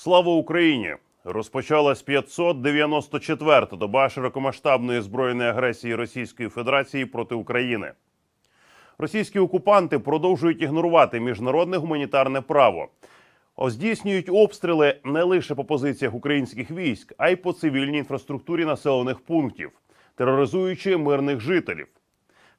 Слава Україні! Розпочалась 594-та доба широкомасштабної збройної агресії Російської Федерації проти України. Російські окупанти продовжують ігнорувати міжнародне гуманітарне право. Здійснюють обстріли не лише по позиціях українських військ, а й по цивільній інфраструктурі населених пунктів, тероризуючи мирних жителів.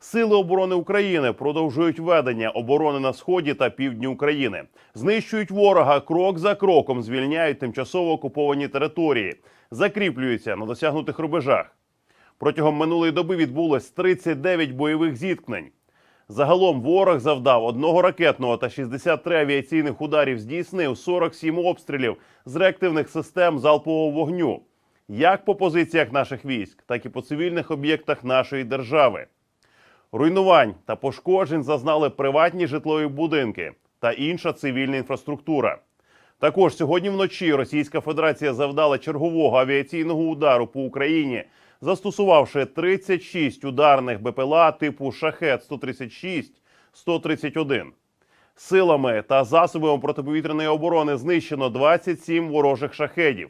Сили оборони України продовжують ведення оборони на сході та півдні України, знищують ворога крок за кроком, звільняють тимчасово окуповані території, закріплюються на досягнутих рубежах. Протягом минулої доби відбулось 39 бойових зіткнень. Загалом ворог завдав одного ракетного та 63 авіаційних ударів, здійснив 47 обстрілів з реактивних систем залпового вогню, як по позиціях наших військ, так і по цивільних об'єктах нашої держави. Руйнувань та пошкоджень зазнали приватні житлові будинки та інша цивільна інфраструктура. Також сьогодні вночі Російська Федерація завдала чергового авіаційного удару по Україні, застосувавши 36 ударних БПЛА типу Шахет 136 131 Силами та засобами протиповітряної оборони знищено 27 ворожих шахедів.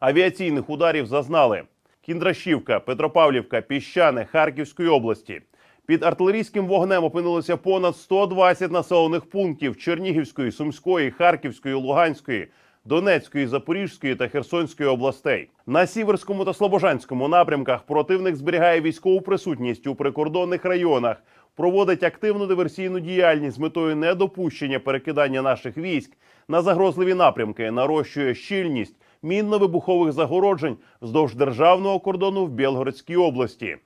Авіаційних ударів зазнали Кіндрашівка, Петропавлівка, Піщани Харківської області. Під артилерійським вогнем опинилося понад 120 населених пунктів Чернігівської, Сумської, Харківської, Луганської, Донецької, Запорізької та Херсонської областей. На Сіверському та Слобожанському напрямках противник зберігає військову присутність у прикордонних районах, проводить активну диверсійну діяльність з метою недопущення перекидання наших військ на загрозливі напрямки, нарощує щільність мінно-вибухових загороджень вздовж державного кордону в Білгородській області.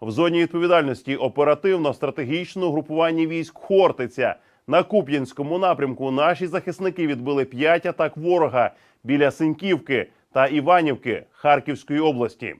В зоні відповідальності оперативно-стратегічного групування військ Хортиця на Куп'янському напрямку наші захисники відбили п'ять атак ворога біля Синьківки та Іванівки Харківської області.